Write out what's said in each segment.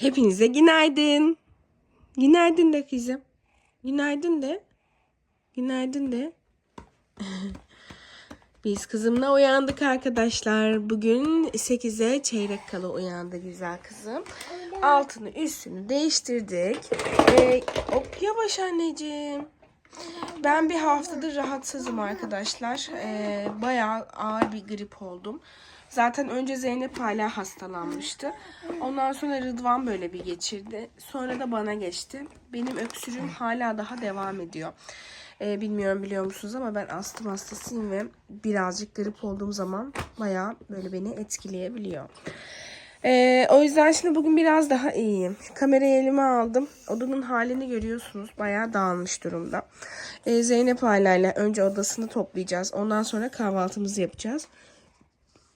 Hepinize günaydın. Günaydın de kızım. Günaydın de. Günaydın de. Biz kızımla uyandık arkadaşlar. Bugün 8'e çeyrek kala uyandı güzel kızım. Altını üstünü değiştirdik. Ee, hop, yavaş anneciğim. Ben bir haftadır rahatsızım arkadaşlar. Ee, bayağı ağır bir grip oldum. Zaten önce Zeynep hala hastalanmıştı. Ondan sonra Rıdvan böyle bir geçirdi. Sonra da bana geçti. Benim öksürüğüm hala daha devam ediyor. Ee, bilmiyorum biliyor musunuz ama ben astım hastasıyım ve birazcık grip olduğum zaman bayağı böyle beni etkileyebiliyor. Ee, o yüzden şimdi bugün biraz daha iyiyim. Kamerayı elime aldım. Odanın halini görüyorsunuz. Bayağı dağılmış durumda. Ee, Zeynep hala önce odasını toplayacağız. Ondan sonra kahvaltımızı yapacağız.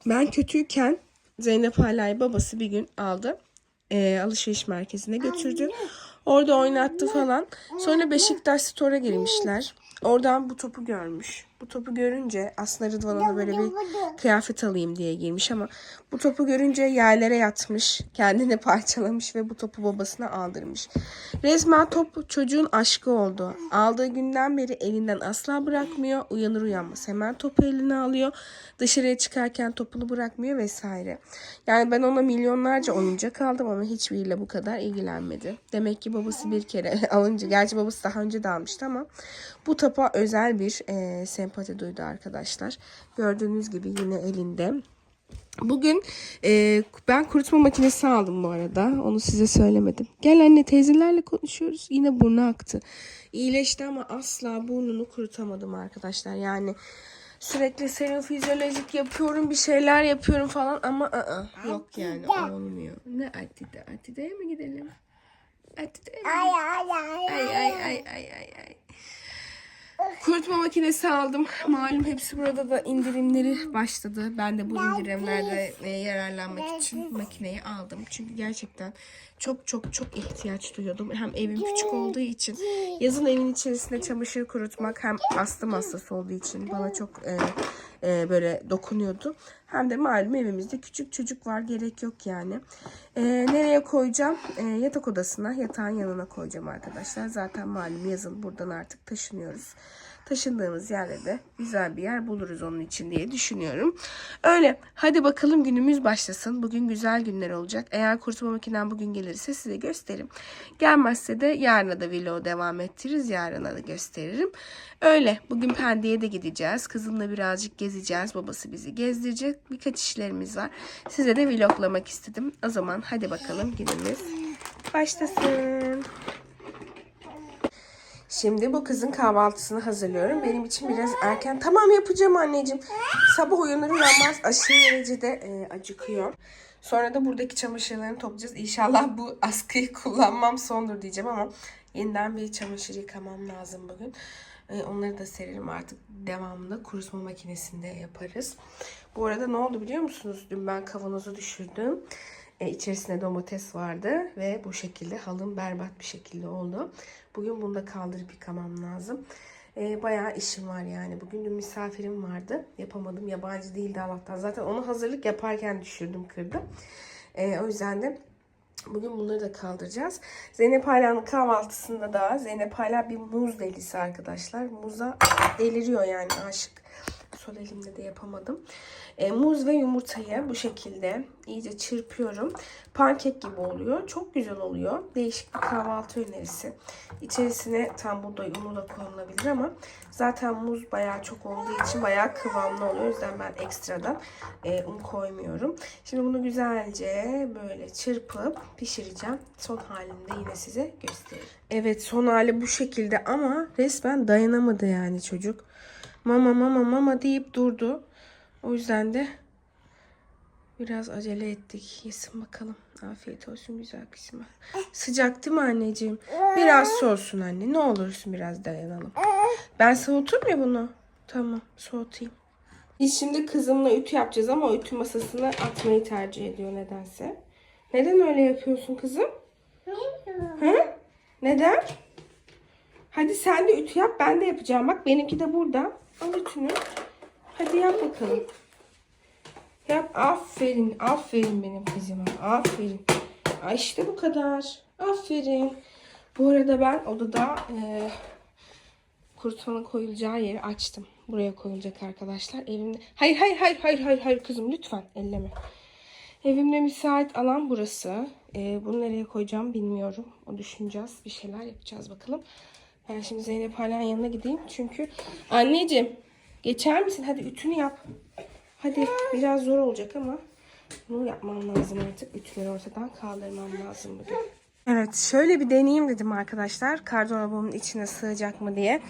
Ben kötüyken Zeynep Hala'yı babası bir gün aldı. Ee, alışveriş merkezine götürdü. Orada oynattı falan. Sonra Beşiktaş Store'a girmişler. Oradan bu topu görmüş. Bu topu görünce aslında Rıdvan'a da böyle bir kıyafet alayım diye girmiş ama bu topu görünce yerlere yatmış. Kendini parçalamış ve bu topu babasına aldırmış. Resmen top çocuğun aşkı oldu. Aldığı günden beri elinden asla bırakmıyor. Uyanır uyanmaz hemen topu eline alıyor. Dışarıya çıkarken topunu bırakmıyor vesaire. Yani ben ona milyonlarca oyuncak aldım ama hiçbiriyle bu kadar ilgilenmedi. Demek ki babası bir kere alınca, gerçi babası daha önce de almıştı ama bu topa özel bir e, sempati duydu arkadaşlar. Gördüğünüz gibi yine elinde. Bugün e, ben kurutma makinesi aldım bu arada. Onu size söylemedim. Gel anne teyzelerle konuşuyoruz. Yine burnu aktı. İyileşti ama asla burnunu kurutamadım arkadaşlar. Yani sürekli serum fizyolojik yapıyorum. Bir şeyler yapıyorum falan ama ı-ı, yok yani olmuyor. Ne Atide? Atide'ye mi gidelim? Atide'ye mi? Ay ay ay Ay ay ay ay ay ay. Kurutma makinesi aldım. Malum hepsi burada da indirimleri başladı. Ben de bu indirimlerde e, yararlanmak için makineyi aldım. Çünkü gerçekten çok çok çok ihtiyaç duyuyordum. Hem evim küçük olduğu için yazın evin içerisinde çamaşır kurutmak hem astım hastası olduğu için bana çok e, e, böyle dokunuyordu. Hem de malum evimizde küçük çocuk var gerek yok yani. E, nereye koyacağım? E, yatak odasına yatağın yanına koyacağım arkadaşlar. Zaten malum yazın buradan artık taşınıyoruz. Taşındığımız yerde de güzel bir yer buluruz onun için diye düşünüyorum. Öyle. Hadi bakalım günümüz başlasın. Bugün güzel günler olacak. Eğer kurutma makinem bugün gelirse size gösteririm. Gelmezse de yarına da vlog devam ettiririz. Yarına da gösteririm. Öyle. Bugün Pendik'e de gideceğiz. Kızımla birazcık gezeceğiz. Babası bizi gezdirecek. Birkaç işlerimiz var. Size de vloglamak istedim. O zaman hadi bakalım günümüz başlasın. Şimdi bu kızın kahvaltısını hazırlıyorum. Benim için biraz erken. Tamam yapacağım anneciğim. Sabah uyanır uyanmaz aşırı derecede e, acıkıyor. Sonra da buradaki çamaşırlarını toplayacağız. İnşallah bu askıyı kullanmam sondur diyeceğim ama yeniden bir çamaşır yıkamam lazım bugün. E, onları da serelim artık devamında kurutma makinesinde yaparız. Bu arada ne oldu biliyor musunuz? Dün ben kavanozu düşürdüm. E, içerisinde domates vardı ve bu şekilde halım berbat bir şekilde oldu. Bugün bunu da kaldırıp yıkamam lazım. E, bayağı işim var yani. Bugün dün misafirim vardı. Yapamadım. Yabancı değildi Allah'tan. Zaten onu hazırlık yaparken düşürdüm kırdım. E, o yüzden de Bugün bunları da kaldıracağız. Zeynep Hala'nın kahvaltısında da Zeynep Hala bir muz delisi arkadaşlar. Muza deliriyor yani aşık. Sol elimde de yapamadım. E, muz ve yumurtayı bu şekilde iyice çırpıyorum. Pankek gibi oluyor. Çok güzel oluyor. Değişik bir kahvaltı önerisi. İçerisine tam buğday unu da konulabilir ama zaten muz bayağı çok olduğu için bayağı kıvamlı oluyor. O yüzden ben ekstradan e, un koymuyorum. Şimdi bunu güzelce böyle çırpıp pişireceğim. Son halinde yine size göstereyim. Evet son hali bu şekilde ama resmen dayanamadı yani çocuk. Mama mama mama deyip durdu. O yüzden de biraz acele ettik. Yesin bakalım. Afiyet olsun güzel kızıma. Sıcak değil mi anneciğim? Biraz soğusun anne. Ne olursun biraz dayanalım. Ben soğutur ya bunu? Tamam soğutayım. Biz şimdi kızımla ütü yapacağız ama ütü masasını atmayı tercih ediyor nedense. Neden öyle yapıyorsun kızım? Hı? Neden? Hadi sen de ütü yap ben de yapacağım. Bak benimki de burada. Al ütünü. Hadi yap bakalım. Yap. Aferin. Aferin benim kızıma. Aferin. Ay işte bu kadar. Aferin. Bu arada ben odada e, kurutmanın koyulacağı yeri açtım. Buraya koyulacak arkadaşlar. Evimde... Hayır hayır hayır hayır hayır hayır kızım lütfen elleme. Evimde müsait alan burası. Ee, bunu nereye koyacağım bilmiyorum. O düşüneceğiz. Bir şeyler yapacağız bakalım. Ben şimdi Zeynep hala yanına gideyim. Çünkü anneciğim geçer misin? Hadi ütünü yap. Hadi biraz zor olacak ama bunu yapmam lazım artık. Ütüleri ortadan kaldırmam lazım bugün. Evet şöyle bir deneyeyim dedim arkadaşlar. Gardırobamın içine sığacak mı diye.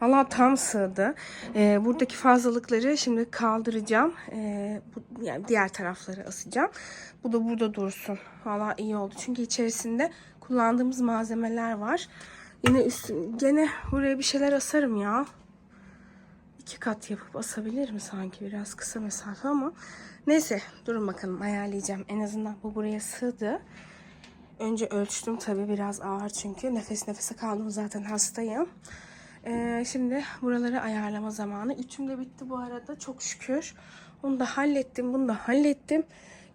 Valla tam sığdı. Ee, buradaki fazlalıkları şimdi kaldıracağım. Ee, bu, yani diğer tarafları asacağım. Bu da burada dursun. Valla iyi oldu. Çünkü içerisinde kullandığımız malzemeler var. Yine üstün, gene buraya bir şeyler asarım ya. İki kat yapıp asabilirim sanki. Biraz kısa mesafe ama. Neyse durun bakalım ayarlayacağım. En azından bu buraya sığdı. Önce ölçtüm tabii biraz ağır çünkü. Nefes nefese kaldım zaten hastayım. Ee, şimdi buraları ayarlama zamanı. Ütüm de bitti bu arada çok şükür. Onu da hallettim, bunu da hallettim.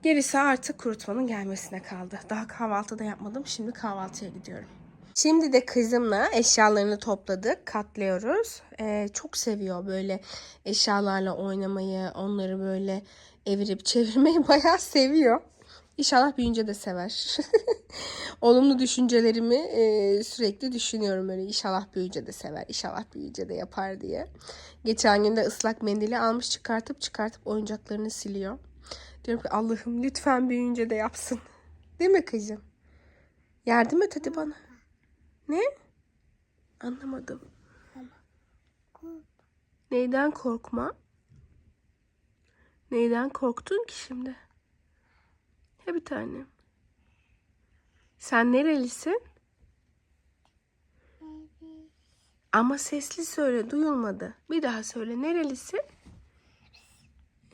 Gerisi artık kurutmanın gelmesine kaldı. Daha kahvaltı da yapmadım. Şimdi kahvaltıya gidiyorum. Şimdi de kızımla eşyalarını topladık. Katlıyoruz. Ee, çok seviyor böyle eşyalarla oynamayı. Onları böyle evirip çevirmeyi bayağı seviyor. İnşallah büyüyünce de sever. Olumlu düşüncelerimi e, sürekli düşünüyorum öyle. İnşallah büyüyünce de sever. İnşallah büyüyünce de yapar diye. Geçen gün de ıslak mendili almış çıkartıp çıkartıp oyuncaklarını siliyor. Diyorum ki Allah'ım lütfen büyüyünce de yapsın. Değil mi kızım? Yardım et hadi bana. Ne? Anlamadım. Neyden korkma? Neyden korktun ki şimdi? He bir tanem. Sen nerelisin? Ama sesli söyle duyulmadı. Bir daha söyle nerelisin?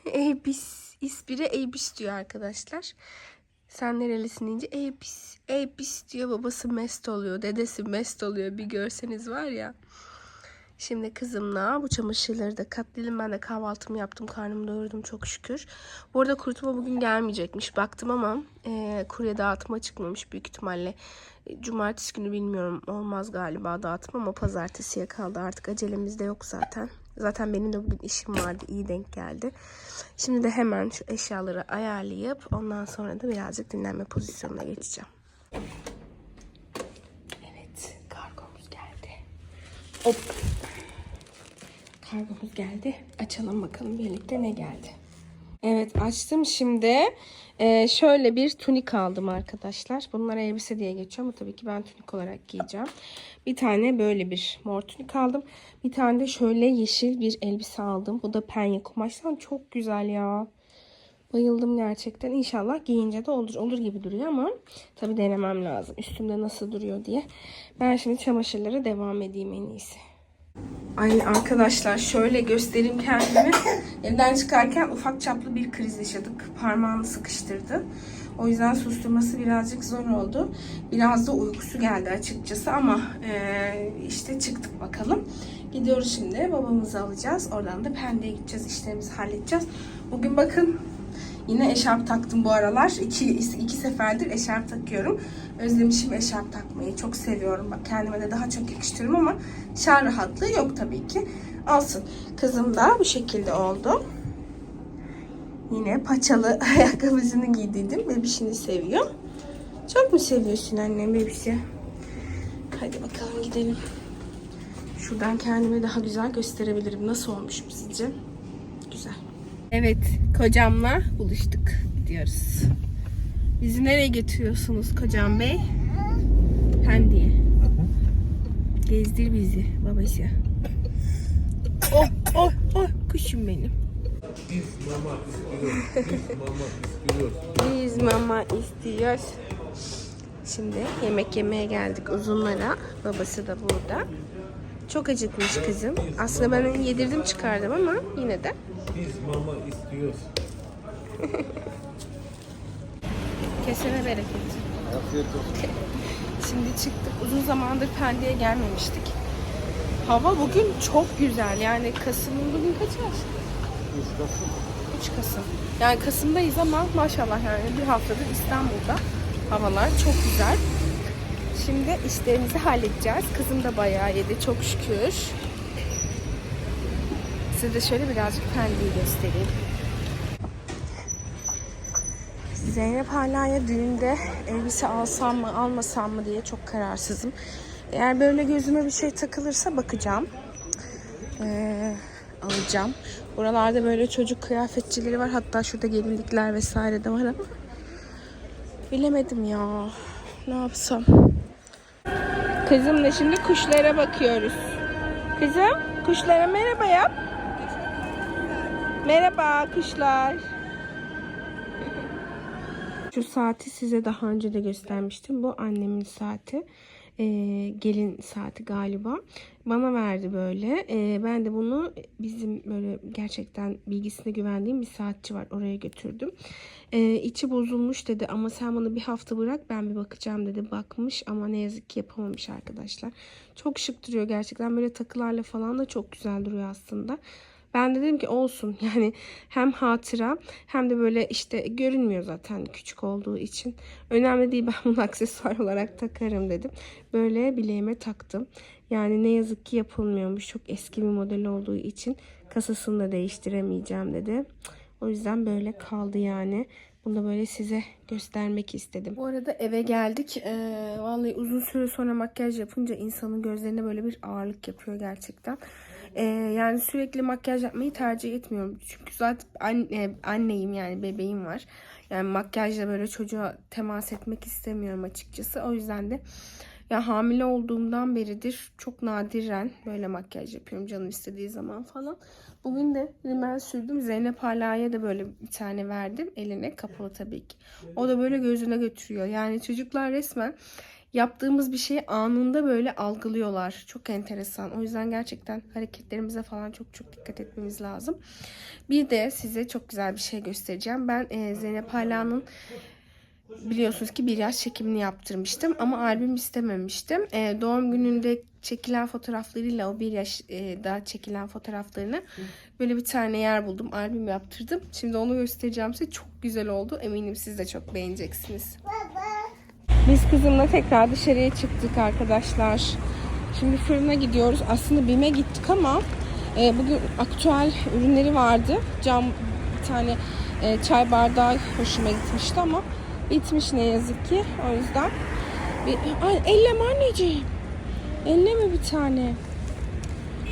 Eybis. İspire Eybis diyor arkadaşlar. Sen nerelisin deyince Eybis. Eybis diyor babası mest oluyor. Dedesi mest oluyor. Bir görseniz var ya. Şimdi kızımla bu çamaşırları da katlayalım. Ben de kahvaltımı yaptım. Karnımı doyurdum çok şükür. Bu arada kurutma bugün gelmeyecekmiş. Baktım ama e, kurye dağıtıma çıkmamış büyük ihtimalle. E, Cumartesi günü bilmiyorum. Olmaz galiba dağıtım ama pazartesiye kaldı. Artık acelemiz de yok zaten. Zaten benim de bugün işim vardı. iyi denk geldi. Şimdi de hemen şu eşyaları ayarlayıp ondan sonra da birazcık dinlenme pozisyonuna geçeceğim. Evet, kargomuz geldi. Hop. Kargomuz geldi. Açalım bakalım birlikte ne geldi. Evet açtım şimdi. Ee, şöyle bir tunik aldım arkadaşlar. Bunlar elbise diye geçiyor ama tabii ki ben tunik olarak giyeceğim. Bir tane böyle bir mor tunik aldım. Bir tane de şöyle yeşil bir elbise aldım. Bu da penye kumaştan çok güzel ya. Bayıldım gerçekten. İnşallah giyince de olur, olur gibi duruyor ama tabii denemem lazım. Üstümde nasıl duruyor diye. Ben şimdi çamaşırlara devam edeyim en iyisi. Ay arkadaşlar şöyle göstereyim kendimi. Evden çıkarken ufak çaplı bir kriz yaşadık. Parmağını sıkıştırdı. O yüzden susturması birazcık zor oldu. Biraz da uykusu geldi açıkçası ama e, işte çıktık bakalım. Gidiyoruz şimdi babamızı alacağız. Oradan da Pendik'e gideceğiz. işlerimizi halledeceğiz. Bugün bakın Yine eşarp taktım bu aralar. İki, iki seferdir eşarp takıyorum. Özlemişim eşarp takmayı. Çok seviyorum. Bak kendime de daha çok yakıştırıyorum ama şar rahatlığı yok tabii ki. Olsun. Kızım da bu şekilde oldu. Yine paçalı ayakkabısını giydirdim. Bebişini seviyor. Çok mu seviyorsun annem bebişi? Hadi bakalım gidelim. Şuradan kendimi daha güzel gösterebilirim. Nasıl olmuşum sizce? Evet, kocamla buluştuk. Gidiyoruz. Bizi nereye götürüyorsunuz kocam bey? Pendik'e. Gezdir bizi babası. Oh, oh, oh, kuşum benim. Biz mama istiyoruz. Biz mama istiyoruz. Biz mama istiyoruz. Şimdi yemek yemeye geldik uzunlara. Babası da burada. Çok acıkmış kızım. Aslında ben yedirdim çıkardım ama yine de. Biz mama istiyoruz. Kesene bereket. Afiyet olsun. Şimdi çıktık. Uzun zamandır Pendik'e gelmemiştik. Hava bugün çok güzel. Yani Kasım'ın bugün kaç yaş? 3 Kasım. Yani Kasım'dayız ama maşallah yani bir haftadır İstanbul'da. Havalar çok güzel. Şimdi işlerimizi halledeceğiz. Kızım da bayağı yedi çok şükür. Size de şöyle birazcık pendiği göstereyim. Zeynep Hala'ya düğünde elbise alsam mı almasam mı diye çok kararsızım. Eğer böyle gözüme bir şey takılırsa bakacağım. Ee, alacağım. Buralarda böyle çocuk kıyafetçileri var. Hatta şurada gelinlikler vesaire de var ama bilemedim ya. Ne yapsam? Kızımla şimdi kuşlara bakıyoruz. Kızım kuşlara merhaba yap. Merhaba kuşlar. Şu saati size daha önce de göstermiştim. Bu annemin saati. Ee, gelin saati galiba. Bana verdi böyle. Ee, ben de bunu bizim böyle gerçekten bilgisine güvendiğim bir saatçi var. Oraya götürdüm. Ee, içi bozulmuş dedi ama sen bunu bir hafta bırak ben bir bakacağım dedi. Bakmış ama ne yazık ki yapamamış arkadaşlar. Çok şık duruyor gerçekten. Böyle takılarla falan da çok güzel duruyor aslında. Ben de dedim ki olsun yani hem hatıra hem de böyle işte görünmüyor zaten küçük olduğu için. Önemli değil ben bunu aksesuar olarak takarım dedim. Böyle bileğime taktım. Yani ne yazık ki yapılmıyormuş. Çok eski bir model olduğu için kasasını da değiştiremeyeceğim dedi. O yüzden böyle kaldı yani. Bunu da böyle size göstermek istedim. Bu arada eve geldik. Ee, vallahi uzun süre sonra makyaj yapınca insanın gözlerine böyle bir ağırlık yapıyor gerçekten. Ee, yani sürekli makyaj yapmayı tercih etmiyorum. Çünkü zaten anne, anneyim yani bebeğim var. Yani makyajla böyle çocuğa temas etmek istemiyorum açıkçası. O yüzden de ya hamile olduğumdan beridir çok nadiren böyle makyaj yapıyorum canım istediği zaman falan. Bugün de rimel sürdüm. Zeynep Hala'ya da böyle bir tane verdim. Eline kapalı tabii ki. O da böyle gözüne götürüyor. Yani çocuklar resmen yaptığımız bir şeyi anında böyle algılıyorlar. Çok enteresan. O yüzden gerçekten hareketlerimize falan çok çok dikkat etmemiz lazım. Bir de size çok güzel bir şey göstereceğim. Ben e, Zeynep Hala'nın biliyorsunuz ki bir yaş çekimini yaptırmıştım ama albüm istememiştim. Ee, doğum gününde çekilen fotoğraflarıyla o bir yaş e, daha çekilen fotoğraflarını böyle bir tane yer buldum. Albüm yaptırdım. Şimdi onu göstereceğim size. Çok güzel oldu. Eminim siz de çok beğeneceksiniz. Biz kızımla tekrar dışarıya çıktık arkadaşlar. Şimdi fırına gidiyoruz. Aslında BİM'e gittik ama e, bugün aktüel ürünleri vardı. Cam bir tane e, çay bardağı hoşuma gitmişti ama bitmiş ne yazık ki. O yüzden bir, Ay, elleme anneciğim. Elleme bir tane.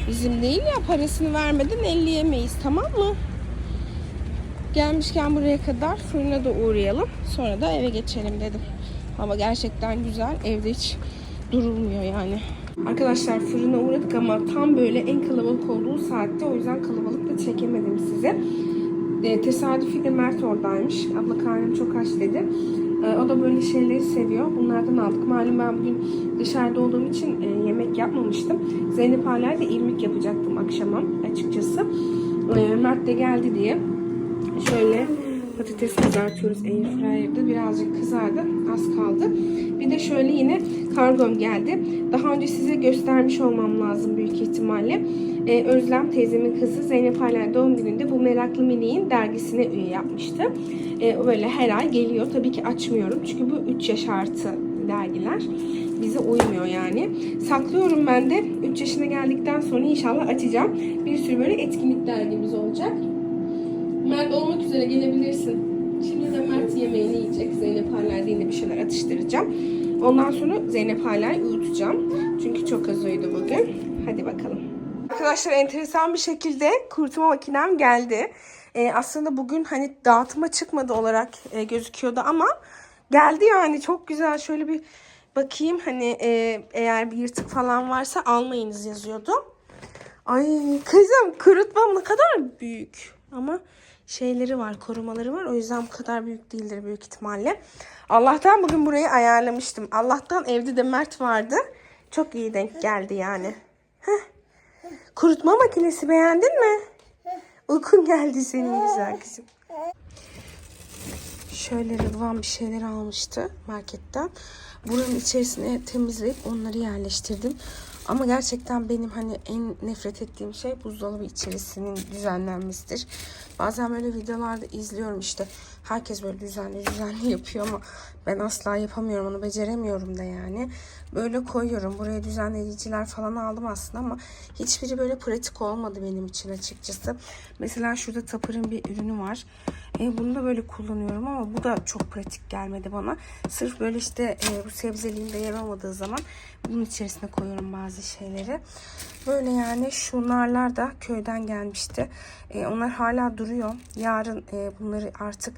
Bizim değil ya parasını vermeden elleyemeyiz tamam mı? Gelmişken buraya kadar fırına da uğrayalım. Sonra da eve geçelim dedim. Hava gerçekten güzel. Evde hiç durulmuyor yani. Arkadaşlar fırına uğradık ama tam böyle en kalabalık olduğu saatte o yüzden kalabalık da çekemedim size. E, tesadüfiyle Mert oradaymış. Abla karnım çok aç dedi. E, o da böyle şeyleri seviyor. Bunlardan aldık. Malum ben bugün dışarıda olduğum için e, yemek yapmamıştım. Zeynep hala da irmik yapacaktım akşama açıkçası. E, Mert de geldi diye. Şöyle patates kızartıyoruz airfryer'da. Birazcık kızardı. Az kaldı. Bir de şöyle yine kargom geldi. Daha önce size göstermiş olmam lazım büyük ihtimalle. Ee, Özlem teyzemin kızı Zeynep Hala doğum gününde bu Meraklı Mini'nin dergisine üye yapmıştı. Ee, böyle her ay geliyor. Tabii ki açmıyorum. Çünkü bu 3 yaş artı dergiler. Bize uymuyor yani. Saklıyorum ben de. 3 yaşına geldikten sonra inşallah açacağım. Bir sürü böyle etkinlik dergimiz olacak. Mert olmak üzere gelebilirsin. Şimdi de Mert yemeğini yiyecek. Zeynep Hala'yla yine bir şeyler atıştıracağım. Ondan sonra Zeynep Hala'yı uyutacağım. Çünkü çok az uyudu bugün. Hadi bakalım. Arkadaşlar enteresan bir şekilde kurutma makinem geldi. Ee, aslında bugün hani dağıtıma çıkmadı olarak e, gözüküyordu ama geldi yani çok güzel. Şöyle bir bakayım hani e, eğer bir yırtık falan varsa almayınız yazıyordu. Ay kızım kurutmam ne kadar büyük. Ama şeyleri var, korumaları var. O yüzden bu kadar büyük değildir büyük ihtimalle. Allah'tan bugün burayı ayarlamıştım. Allah'tan evde de Mert vardı. Çok iyi denk geldi yani. Heh. Kurutma makinesi beğendin mi? Uykun geldi senin güzel kızım. Şöyle Rıdvan bir şeyler almıştı marketten. Buranın içerisine temizleyip onları yerleştirdim. Ama gerçekten benim hani en nefret ettiğim şey buzdolabı içerisinin düzenlenmesidir. Bazen böyle videolarda izliyorum işte Herkes böyle düzenli düzenli yapıyor ama ben asla yapamıyorum onu beceremiyorum da yani. Böyle koyuyorum. Buraya düzenleyiciler falan aldım aslında ama hiçbiri böyle pratik olmadı benim için açıkçası. Mesela şurada Tapır'ın bir ürünü var. E, bunu da böyle kullanıyorum ama bu da çok pratik gelmedi bana. Sırf böyle işte e, bu sebzeliğinde yer olmadığı zaman bunun içerisine koyuyorum bazı şeyleri. Böyle yani şunlarlar da köyden gelmişti. E, onlar hala duruyor. Yarın e, bunları artık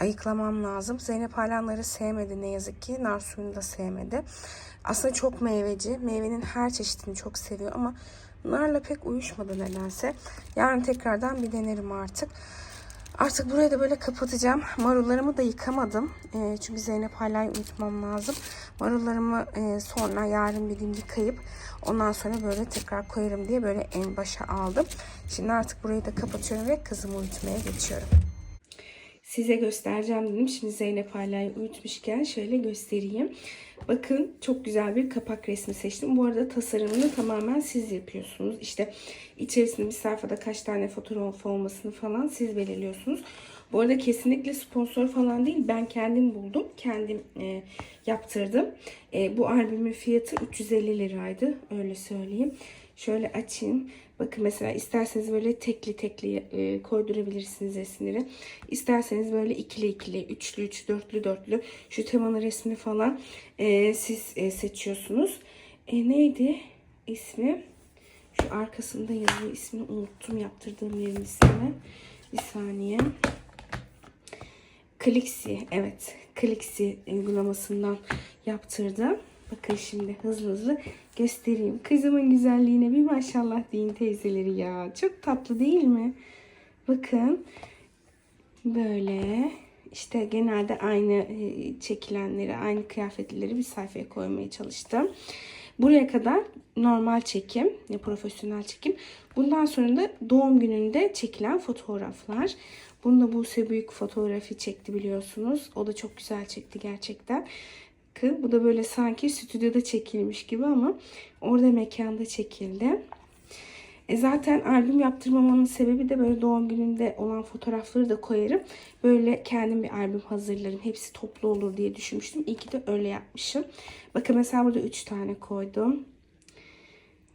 ayıklamam lazım. Zeynep halanları sevmedi ne yazık ki. Nar suyunu da sevmedi. Aslında çok meyveci. Meyvenin her çeşidini çok seviyor ama narla pek uyuşmadı nedense. Yarın tekrardan bir denerim artık. Artık burayı da böyle kapatacağım. Marullarımı da yıkamadım. E, çünkü Zeynep hala uyutmam lazım. Marullarımı e, sonra yarın bir gün yıkayıp ondan sonra böyle tekrar koyarım diye böyle en başa aldım. Şimdi artık burayı da kapatıyorum ve kızımı uyutmaya geçiyorum. Size göstereceğim dedim. Şimdi Zeynep hala uyutmuşken şöyle göstereyim. Bakın çok güzel bir kapak resmi seçtim. Bu arada tasarımını tamamen siz yapıyorsunuz. İşte içerisinde bir sayfada kaç tane fotoğraf olmasını falan siz belirliyorsunuz. Bu arada kesinlikle sponsor falan değil. Ben kendim buldum. Kendim e, yaptırdım. E, bu albümün fiyatı 350 liraydı. Öyle söyleyeyim. Şöyle açayım. Bakın mesela isterseniz böyle tekli tekli e, koydurabilirsiniz resimleri. İsterseniz böyle ikili ikili, üçlü üç, dörtlü dörtlü şu temanın resmini falan e, siz e, seçiyorsunuz. E, neydi ismi? Şu arkasında yazıyor ismini unuttum yaptırdığım yerin ismini. Bir saniye. Clixi evet Clixi uygulamasından yaptırdım. Bakın şimdi hızlı hızlı göstereyim. Kızımın güzelliğine bir maşallah deyin teyzeleri ya. Çok tatlı değil mi? Bakın böyle işte genelde aynı e, çekilenleri, aynı kıyafetleri bir sayfaya koymaya çalıştım. Buraya kadar normal çekim, ya profesyonel çekim. Bundan sonra da doğum gününde çekilen fotoğraflar. Bunu da Buse Büyük fotoğrafı çekti biliyorsunuz. O da çok güzel çekti gerçekten. Bakın bu da böyle sanki stüdyoda çekilmiş gibi ama orada mekanda çekildi. E zaten albüm yaptırmamamın sebebi de böyle doğum gününde olan fotoğrafları da koyarım. Böyle kendim bir albüm hazırlarım. Hepsi toplu olur diye düşünmüştüm. İyi ki de öyle yapmışım. Bakın mesela burada 3 tane koydum.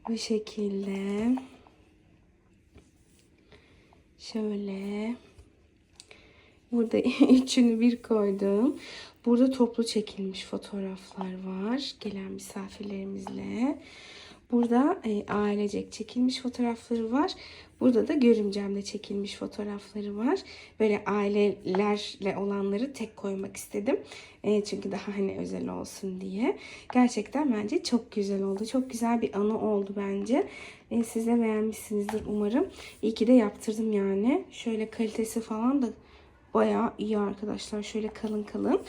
Bu şekilde. Şöyle. Burada üçünü bir koydum. Burada toplu çekilmiş fotoğraflar var. Gelen misafirlerimizle. Burada e, ailecek çekilmiş fotoğrafları var. Burada da görümcemle çekilmiş fotoğrafları var. Böyle ailelerle olanları tek koymak istedim. E, çünkü daha hani özel olsun diye. Gerçekten bence çok güzel oldu. Çok güzel bir anı oldu bence. E, siz de beğenmişsinizdir umarım. İyi ki de yaptırdım yani. Şöyle kalitesi falan da Bayağı iyi arkadaşlar. Şöyle kalın kalın.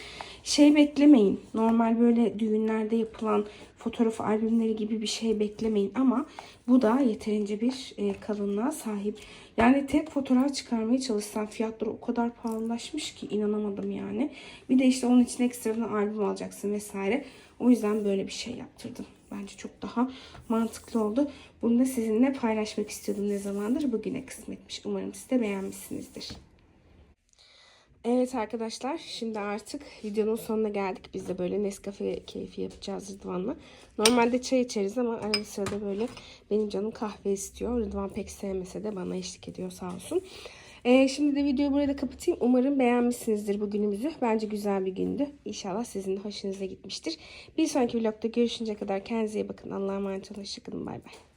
Şey beklemeyin. Normal böyle düğünlerde yapılan fotoğraf albümleri gibi bir şey beklemeyin. Ama bu da yeterince bir e, kalınlığa sahip. Yani tek fotoğraf çıkarmaya çalışsam fiyatları o kadar pahalılaşmış ki inanamadım yani. Bir de işte onun için ekstradan albüm alacaksın vesaire. O yüzden böyle bir şey yaptırdım. Bence çok daha mantıklı oldu. Bunu da sizinle paylaşmak istiyordum ne zamandır. Bugüne kısmetmiş. Umarım siz de beğenmişsinizdir. Evet arkadaşlar şimdi artık videonun sonuna geldik. Biz de böyle Nescafe keyfi yapacağız Rıdvan'la. Normalde çay içeriz ama arada sırada böyle benim canım kahve istiyor. Rıdvan pek sevmese de bana eşlik ediyor sağ olsun. Ee, şimdi de videoyu burada kapatayım. Umarım beğenmişsinizdir bugünümüzü. Bence güzel bir gündü. İnşallah sizin de hoşunuza gitmiştir. Bir sonraki vlogda görüşünce kadar kendinize iyi bakın. Allah'a emanet olun. Hoşçakalın. Bay bay.